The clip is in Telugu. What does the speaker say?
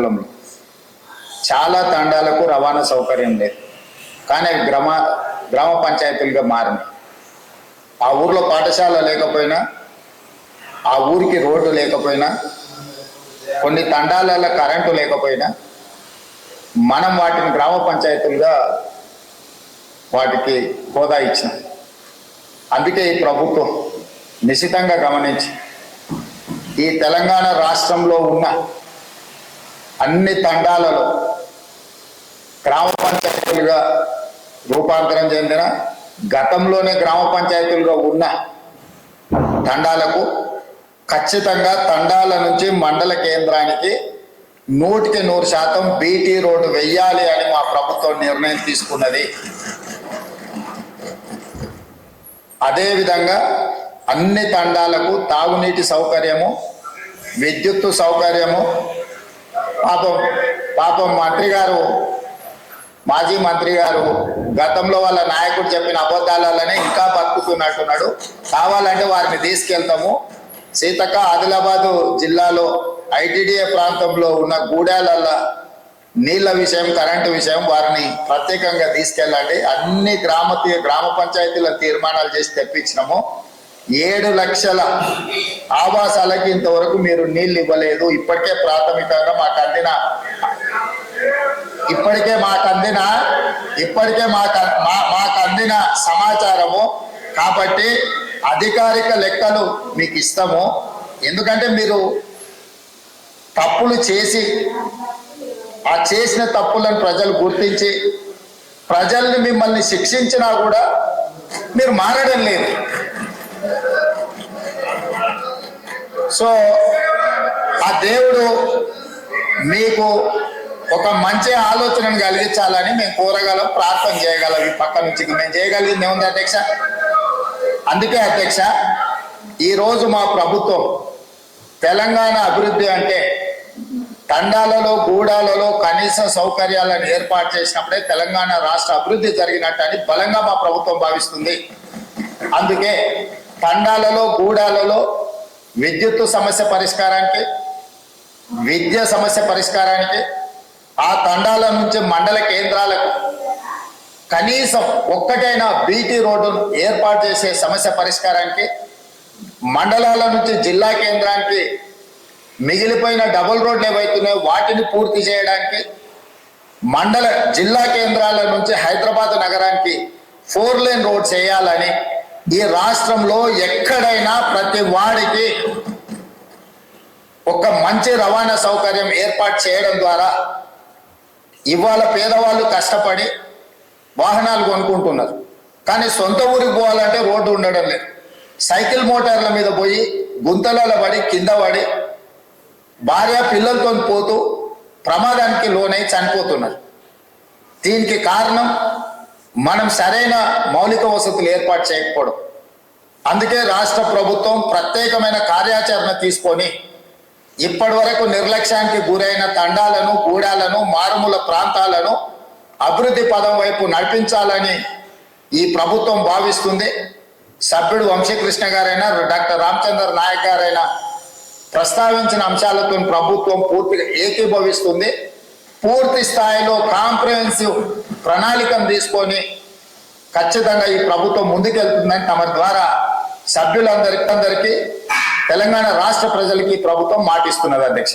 కాలంలో చాలా తండాలకు రవాణా సౌకర్యం లేదు. కానీ అవి గ్రామ గ్రామ పంచాయతీలుగా మారినాయి. ఆ ఊర్లో పాఠశాల లేకపోయినా ఆ ఊరికి రోడ్డు లేకపోయినా కొన్ని తండాలలో కరెంటు లేకపోయినా మనం వాటిని గ్రామ పంచాయతీలుగా వాటికి హోదా ఇచ్చినాం. అందుకే ఈ ప్రభుత్వం నిశితంగా గమనించి ఈ తెలంగాణ రాష్ట్రంలో ఉన్న అన్ని తండాలలో గ్రామ పంచాయతీలుగా రూపాంతరం చెందిన గతంలోనే గ్రామ పంచాయతీలుగా ఉన్న తండాలకు ఖచ్చితంగా తండాల నుంచి మండల కేంద్రానికి నూటికి నూరు శాతం బీటీ రోడ్డు వెయ్యాలి అని మా ప్రభుత్వం నిర్ణయం తీసుకున్నది. అదేవిధంగా అన్ని తండాలకు తాగునీటి సౌకర్యము విద్యుత్తు సౌకర్యము పాపం పాపం మంత్రి గారు మాజీ మంత్రి గారు గతంలో వాళ్ళ నాయకుడు చెప్పిన అబద్ధాలనే ఇంకా బతుకుతున్నట్టున్నాడు. కావాలంటే వారిని తీసుకెళ్తాము. సీతక్క ఆదిలాబాదు జిల్లాలో ఐటీడీఏ ప్రాంతంలో ఉన్న గూడాలల్ల నీళ్ళ విషయం కరెంటు విషయం వారిని ప్రత్యేకంగా తీసుకెళ్ళండి. అన్ని గ్రామ గ్రామ పంచాయతీల తీర్మానాలు చేసి తెప్పించినాము. ఏడు లక్షల ఆవాసాలకి ఇంతవరకు మీరు నీళ్ళు ఇవ్వలేదు. ఇప్పటికే ప్రాథమికంగా మాకు అందిన ఇప్పటికే మాకు అందిన ఇప్పటికే మాకు మా- మాకు అందిన సమాచారము. కాబట్టి అధికారిక లెక్కలు మీకు ఇస్తాము. ఎందుకంటే మీరు తప్పులు చేసి ఆ చేసిన తప్పులను ప్రజలు గుర్తించి ప్రజల్ని మిమ్మల్ని శిక్షించినా కూడా మీరు మారడం లేదు. సో ఆ దేవుడు మీకు ఒక మంచి ఆలోచనను కలిగించాలని మేము కోరగలం ప్రార్థన చేయగలం ఈ పక్క నుంచి. మేము చేయగలిగింది ఏముంది అధ్యక్ష? అందుకే అధ్యక్ష ఈరోజు మా ప్రభుత్వం తెలంగాణ అభివృద్ధి అంటే తండాలలో గూడాలలో కనీస సౌకర్యాలను ఏర్పాటు చేసినప్పుడే తెలంగాణ రాష్ట్ర అభివృద్ధి జరిగినట్టు అని బలంగా మా ప్రభుత్వం భావిస్తుంది. అందుకే తండాలలో గూడాలలో విద్యుత్తు సమస్య పరిష్కారానికి విద్య సమస్య పరిష్కారానికి ఆ తండాల నుంచి మండల కేంద్రాలకు కనీసం ఒక్కటైనా బీటీ రోడ్డును ఏర్పాటు చేసే సమస్య పరిష్కారానికి మండలాల నుంచి జిల్లా కేంద్రానికి మిగిలిపోయిన డబుల్ రోడ్లు ఏవైతున్నాయో వాటిని పూర్తి చేయడానికి మండల జిల్లా కేంద్రాల నుంచి హైదరాబాద్ నగరానికి ఫోర్ లేన్ రోడ్ చేయాలని ఈ రాష్ట్రంలో ఎక్కడైనా ప్రతి వాడికి ఒక మంచి రవాణా సౌకర్యం ఏర్పాటు చేయడం ద్వారా ఇవాళ పేదవాళ్ళు కష్టపడి వాహనాలు కొనుక్కుంటున్నారు. కానీ సొంత ఊరికి పోవాలంటే రోడ్డు ఉండడం లేదు. సైకిల్ మోటార్ల మీద పోయి గుంతలలో పడి కింద పడి భార్య పిల్లలతో పోతూ ప్రమాదానికి లోనై చనిపోతున్నారు. దీనికి కారణం మనం సరైన మౌలిక వసతులు ఏర్పాటు చేయకపోవడం. అందుకే రాష్ట్ర ప్రభుత్వం ప్రత్యేకమైన కార్యాచరణ తీసుకొని ఇప్పటి వరకు నిర్లక్ష్యానికి గురైన తండాలను గూడాలను మారుమూల ప్రాంతాలను అభివృద్ధి పదం వైపు నడిపించాలని ఈ ప్రభుత్వం భావిస్తుంది. సభ్యుడు వంశీకృష్ణ గారైనా డాక్టర్ రామచంద్ర నాయక్ గారైనా ప్రస్తావించిన అంశాలతో ప్రభుత్వం పూర్తిగా ఏకీభవిస్తుంది. పూర్తి స్థాయిలో కాంప్రహెన్సివ్ ప్రణాళికను తీసుకొని ఖచ్చితంగా ఈ ప్రభుత్వం ముందుకెళ్తుందని తమ ద్వారా సభ్యులందరికీ తెలంగాణ రాష్ట్ర ప్రజలకి ప్రభుత్వం మాటిస్తున్నది అధ్యక్ష.